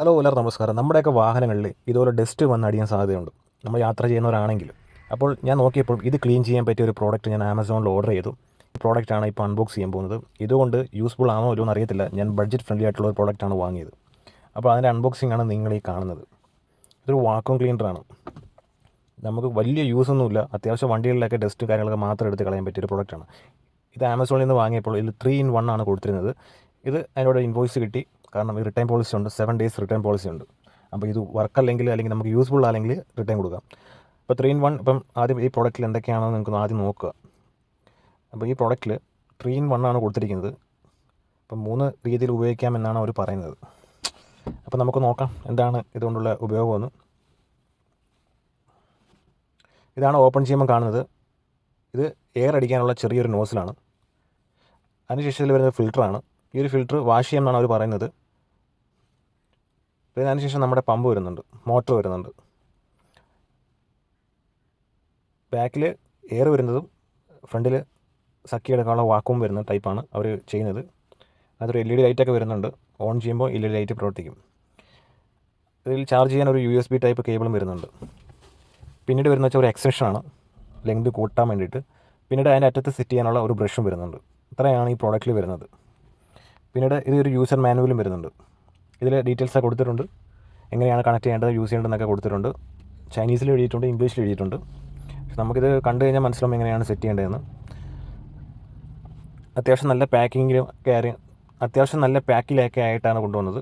Hello എല്ലാവർക്കും നമസ്കാരം. നമ്മുടെയൊക്കെ വാഹനങ്ങളിൽ ഇതുപോലെ ഡസ്റ്റ് വന്നടിയാൻ സാധ്യതയുണ്ട്. നമ്മൾ യാത്ര ചെയ്യുന്നവരാണെങ്കിൽ. അപ്പോൾ ഞാൻ നോക്കിയപ്പോൾ ഇത് ക്ലീൻ ചെയ്യാൻ പറ്റിയ ഒരു പ്രോഡക്റ്റ് ഞാൻ ആമസോണിൽ ഓർഡർ ചെയ്തു. ഈ പ്രോഡക്റ്റാണ് ഇപ്പോൾ അൺബോക്സ് ചെയ്യാൻ പോകുന്നത്. ഇതുകൊണ്ട് യൂസ്ഫുൾ ആണോ ഇല്ലയോ അറിയത്തില്ല. ഞാൻ ബഡ്ജറ്റ് ഫ്രണ്ട്ലി ആയിട്ടുള്ള ഒരു പ്രോഡക്റ്റാണ് വാങ്ങിയത്. അപ്പോൾ അതിന്റെ അൺബോക്സിംഗ് ആണ് നിങ്ങൾ ഈ കാണുന്നത്. ഇതൊരു വാക്വം ക്ലീനറാണ് നമുക്ക് വലിയ യൂസ് ഒന്നുമില്ല അത്യാവശ്യം വണ്ടികളിലൊക്കെ ഡസ്റ്റ് കാര്യങ്ങളൊക്കെ മാത്രം എടുത്ത് കളയാൻ പറ്റിയ ഒരു പ്രോഡക്റ്റാണ് ഇത് ആമസോണിൽ നിന്ന് വാങ്ങിയപ്പോൾ ഇതിൽ ത്രീ ഇൻ വൺ ആണ് കൊടുത്തിരുന്നത്. ഇത് അതിനോട് ഇൻവോയ്സ് കിട്ടി. കാരണം ഈ റിട്ടേൺ പോളിസി ഉണ്ട്. സെവൻ ഡേയ്സ് റിട്ടേൺ പോളിസി ഉണ്ട്. അപ്പോൾ ഇത് വർക്ക് അല്ലെങ്കിൽ അല്ലെങ്കിൽ നമുക്ക് യൂസ്ഫുൾ അല്ലെങ്കിൽ റിട്ടേൺ കൊടുക്കാം. അപ്പോൾ ത്രീ ഇൻ വൺ ഇപ്പം ആദ്യം ഈ പ്രോഡക്റ്റിൽ എന്തൊക്കെയാണെന്ന് നിങ്ങൾക്ക് ആദ്യം നോക്കുക. അപ്പോൾ ഈ പ്രോഡക്റ്റിൽ ത്രീ ഇൻ വൺ ആണ് കൊടുത്തിരിക്കുന്നത്. അപ്പം മൂന്ന് രീതിയിൽ ഉപയോഗിക്കാമെന്നാണ് അവർ പറയുന്നത്. അപ്പോൾ നമുക്ക് നോക്കാം എന്താണ് ഇതുകൊണ്ടുള്ള ഉപയോഗമെന്ന്. ഇതാണ് ഓപ്പൺ ചെയ്യുമ്പോൾ കാണുന്നത്. ഇത് എയർ അടിക്കാനുള്ള ചെറിയൊരു നോസിലാണ് അതിനുശേഷം ഇതിൽ വരുന്നത് ഫിൽറ്ററാണ് ഈ ഒരു ഫിൽറ്റർ വാഷ് ചെയ്യാമെന്നാണ് അവർ പറയുന്നത്. പിന്നെ അതിനുശേഷം നമ്മുടെ പമ്പ് വരുന്നുണ്ട്. മോട്ടർ വരുന്നുണ്ട്. ബാക്കിൽ എയർ വരുന്നതും ഫ്രണ്ടിൽ സക്കി എടുക്കാനുള്ള വാക്കും വരുന്ന ടൈപ്പാണ് അവർ ചെയ്യുന്നത്. അതൊരു എൽ ഇ ഡി ലൈറ്റൊക്കെ വരുന്നുണ്ട്. ഓൺ ചെയ്യുമ്പോൾ എൽ ഇ ഡി ലൈറ്റ് പ്രവർത്തിക്കും. ഇതിൽ ചാർജ് ചെയ്യാൻ ഒരു യു എസ് ബി ടൈപ്പ് കേബിളും വരുന്നുണ്ട്. പിന്നീട് വരുന്ന വെച്ചാൽ ഒരു എക്സ്റ്റൻഷനാണ് ലെങ്ത് കൂട്ടാൻ വേണ്ടിയിട്ട്. പിന്നീട് അതിന്റെ അറ്റത്ത് സെറ്റ് ചെയ്യാനുള്ള ഒരു ബ്രഷും വരുന്നുണ്ട്. ഇത്രയാണ് ഈ പ്രോഡക്റ്റിൽ വരുന്നത്. പിന്നീട് ഇതൊരു യൂസർ മാനുവലും വരുന്നുണ്ട്. ഇതിൽ ഡീറ്റെയിൽസ് കൊടുത്തിട്ടുണ്ട്. എങ്ങനെയാണ് കണക്ട് ചെയ്യേണ്ടത് യൂസ് ചെയ്യേണ്ടതെന്നൊക്കെ കൊടുത്തിട്ടുണ്ട്. ചൈനീസിൽ എഴുതിയിട്ടുണ്ട് ഇംഗ്ലീഷിൽ എഴുതിയിട്ടുണ്ട്. പക്ഷെ നമുക്കിത് കണ്ടു കഴിഞ്ഞാൽ മനസ്സിലാവും എങ്ങനെയാണ് സെറ്റ് ചെയ്യേണ്ടതെന്ന്. അത്യാവശ്യം നല്ല പാക്കിങ്ങിലും കയറി അത്യാവശ്യം നല്ല പാക്കിലൊക്കെ ആയിട്ടാണ് കൊണ്ടുവന്നത്.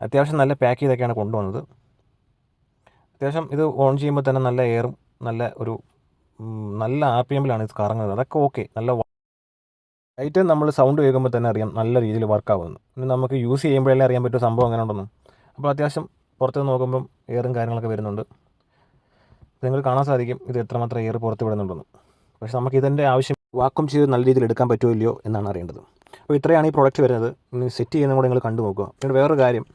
അത്യാവശ്യം നല്ല പാക്ക് ചെയ്തൊക്കെയാണ് കൊണ്ടുവന്നത്. അത്യാവശ്യം ഇത് ഓൺ ചെയ്യുമ്പോൾ തന്നെ നല്ല എയറും നല്ല ഒരു നല്ല ആർ പി എമ്മിലാണ് ഇത് കറങ്ങുന്നത്. അതൊക്കെ ഓക്കെ നല്ല ലൈറ്റ് നമ്മൾ സൗണ്ട് കേൾക്കുമ്പോൾ തന്നെ അറിയാം നല്ല രീതിയിൽ വർക്ക് പിന്നെ നമുക്ക് യൂസ് ചെയ്യുമ്പോഴല്ലേ അറിയാൻ പറ്റും സംഭവം അങ്ങനെ ഉണ്ടെന്ന് അപ്പോൾ അത്യാവശ്യം പുറത്ത് നോക്കുമ്പം എയറും കാര്യങ്ങളൊക്കെ വരുന്നുണ്ട്. നിങ്ങൾ കാണാൻ സാധിക്കും ഇത് എത്രമാത്രം എയർ പുറത്ത് വിടുന്നുണ്ടെന്ന്. പക്ഷേ നമുക്ക് ഇതിന്റെ ആവശ്യം വാക്കും ചെയ്ത് നല്ല രീതിയിൽ എടുക്കാൻ പറ്റുമോ ഇല്ലയോ എന്നാണ് അറിയേണ്ടത്. അപ്പോൾ ഇത്രയാണ് ഈ പ്രോഡക്റ്റ് വരുന്നത്. സെറ്റ് ചെയ്യുന്നതും കൂടെ നിങ്ങൾ കണ്ടു നോക്കുക. പിന്നെ വേറൊരു കാര്യം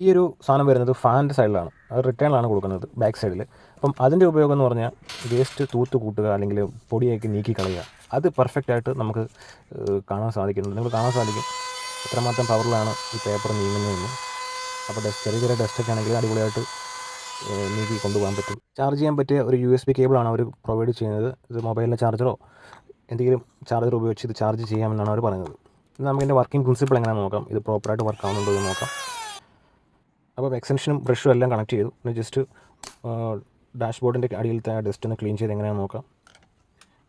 ഈ ഒരു സാധനം വരുന്നത് ഫാനിന്റെ സൈഡിലാണ് അത് റിട്ടേണിലാണ് കൊടുക്കുന്നത് ബാക്ക് സൈഡിൽ അപ്പം അതിന്റെ ഉപയോഗം എന്ന് പറഞ്ഞാൽ വേസ്റ്റ് തൂത്ത് കൂട്ടുക അല്ലെങ്കിൽ പൊടിയൊക്കെ നീക്കി കളയുക. അത് പെർഫെക്റ്റ് ആയിട്ട് നമുക്ക് കാണാൻ സാധിക്കുന്നുണ്ട് നിങ്ങൾ കാണാൻ സാധിക്കും. എത്രമാത്രം പവറിലാണ് ഈ പേപ്പർ നീങ്ങുന്നതെന്ന്. അപ്പോൾ ഡസ്റ്റ് ചെറിയ ചെറിയ ഡസ്റ്റൊക്കെ ആണെങ്കിൽ അടിപൊളിയായിട്ട് നീക്കി കൊണ്ടുപോകാൻ പറ്റും. ചാർജ് ചെയ്യാൻ പറ്റിയ ഒരു യു എസ് ബി കേബിളാണ് അവർ പ്രൊവൈഡ് ചെയ്യുന്നത്. ഇത് മൊബൈലിലെ ചാർജറോ എന്തെങ്കിലും ചാർജർ ഉപയോഗിച്ച് ഇത് ചാർജ് ചെയ്യാമെന്നാണ് അവർ പറയുന്നത്. നമുക്ക് ഇതിന്റെ വർക്കിംഗ് പ്രിൻസിപ്പിൾ എങ്ങനെയാണെന്ന് നോക്കാം? ഇത് പ്രോപ്പറായിട്ട് വർക്ക് ആവുന്നുണ്ടോ എന്ന് നോക്കാം. അപ്പോൾ എക്സ്റ്റൻഷനും ബ്രഷും എല്ലാം കണക്ട് ചെയ്തു. പിന്നെ ജസ്റ്റ് ഡാഷ്ബോർഡിന്റെ അടിയിലത്തെ ഡസ്റ്റ് ഒന്ന് ക്ലീൻ ചെയ്ത് എങ്ങനെയാണെന്ന് നോക്കാം.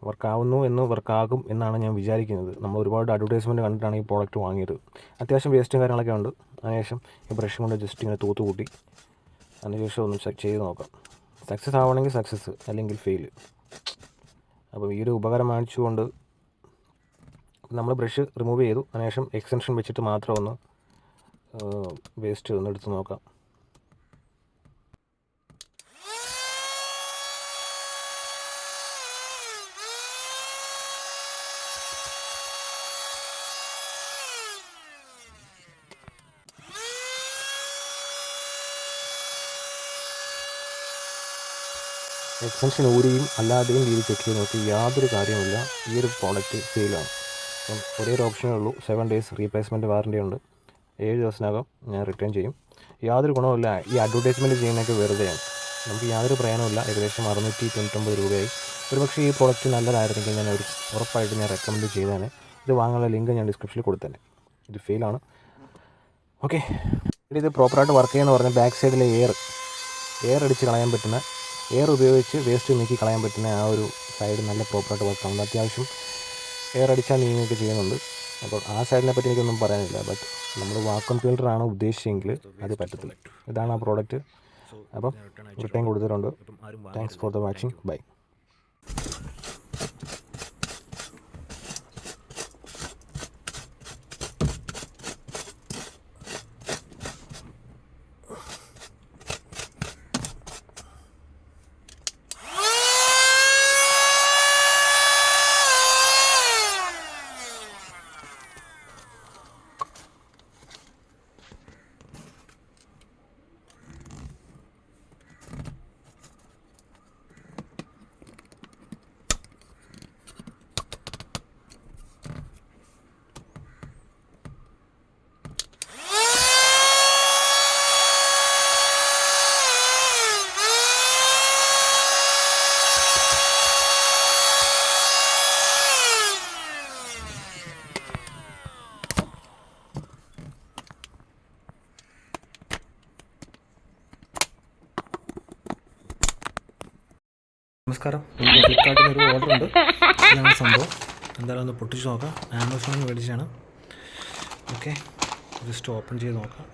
വർക്കാവുന്നു എന്ന് വർക്കാകും എന്നാണ് ഞാൻ വിചാരിക്കുന്നത്. നമ്മൾ ഒരുപാട് അഡ്വർടൈസ്മെന്റ് കണ്ടിട്ടാണ് ഈ പ്രോഡക്റ്റ് വാങ്ങിയത്. അത്യാവശ്യം വേസ്റ്റും കാര്യങ്ങളൊക്കെ ഉണ്ട്. അതിനുശേഷം ഈ ബ്രഷ് കൊണ്ട് ജസ്റ്റ് ഇങ്ങനെ തൂത്ത് കൂട്ടി. അതിനുശേഷം ഒന്ന് ചെക്ക് ചെയ്ത് നോക്കാം. സക്സസ് ആവണമെങ്കിൽ സക്സസ് അല്ലെങ്കിൽ ഫെയിൽ അപ്പോൾ ഈ ഒരു ഉപകരണം വാങ്ങിച്ചുകൊണ്ട് നമ്മൾ ബ്രഷ് റിമൂവ് ചെയ്തു. അതിനുശേഷം എക്സ്റ്റൻഷൻ വെച്ചിട്ട് മാത്രം ഒന്ന് വേസ്റ്റ് ഒന്ന് എടുത്ത് നോക്കാം. എക്സ്റ്റൻഷൻ ഊരിയും അല്ലാതെയും രീതി ചെക്ക് ചെയ്ത് നോക്കി. യാതൊരു കാര്യമില്ല ഈ ഒരു പ്രോഡക്റ്റ് സെയിലാണ് അപ്പം ഒരേ ഒരു ഓപ്ഷനേ ഉള്ളൂ. സെവൻ ഡേയ്സ് റീപ്ലേസ്മെന്റ് വാറണ്ടി ഉണ്ട്. ഏഴ് ദിവസത്തിനകം ഞാൻ റിട്ടേൺ ചെയ്യും. യാതൊരു ഗുണവുമില്ല. ഈ അഡ്വർടൈസ്മെന്റ് ചെയ്യുന്നതൊക്കെ വെറുതെയാണ്. നമുക്ക് യാതൊരു പ്രയോജനമില്ല ഏകദേശം അറുന്നൂറ്റി തൊണ്ണൂറ്റൊമ്പത് രൂപയായി. ഒരുപക്ഷേ ഈ പ്രോഡക്റ്റ് നല്ലതായിരുന്നെങ്കിൽ ഞാൻ ഒരു ഉറപ്പായിട്ട് ഞാൻ റെക്കമെൻഡ് ചെയ്തേനെ. ഇത് വാങ്ങാനുള്ള ലിങ്ക് ഞാൻ ഡിസ്ക്രിപ്ഷനിൽ കൊടുത്തേനെ. ഇത് ഫെയിലാണ് ഓക്കെ ഇത് പ്രോപ്പറായിട്ട് വർക്ക് ചെയ്യുന്ന പറഞ്ഞാൽ ബാക്ക് സൈഡിലെ എയർ എയർ അടിച്ച് കളയാൻ പറ്റുന്ന എയർ ഉപയോഗിച്ച് വേസ്റ്റ് നീക്കി കളയാൻ പറ്റുന്ന ആ ഒരു സൈഡ് നല്ല പ്രോപ്പറായിട്ട് വർക്ക് ആവുന്നുണ്ട്. അത്യാവശ്യം എയർ അടിച്ചാൽ നീങ്ങുകയൊക്കെ ചെയ്യുന്നുണ്ട്. അപ്പോൾ ആ സൈഡിനെ പറ്റി എനിക്കൊന്നും പറയാനില്ല. ബട്ട് നമ്മൾ വാക്വം ഫിൽറ്ററാണ് ഉദ്ദേശിച്ചെങ്കിൽ അത് പറ്റത്തില്ല ഇതാണ് ആ പ്രോഡക്റ്റ് അപ്പം റിട്ടേൺ കൊടുത്തിട്ടുണ്ട്. Thanks for the watching bye നമസ്കാരം. എനിക്ക് ഫ്ലിപ്കാർട്ടിൽ ഒരു ഓർഡർ ഉണ്ട്. ഇതാണ് സംഭവം. എന്തായാലും ഒന്ന് പൊട്ടിച്ച് നോക്കാം. ആമസോണിൽ മേടിച്ചാണ് ഓക്കെ ജസ്റ്റ് ഓപ്പൺ ചെയ്ത് നോക്കാം.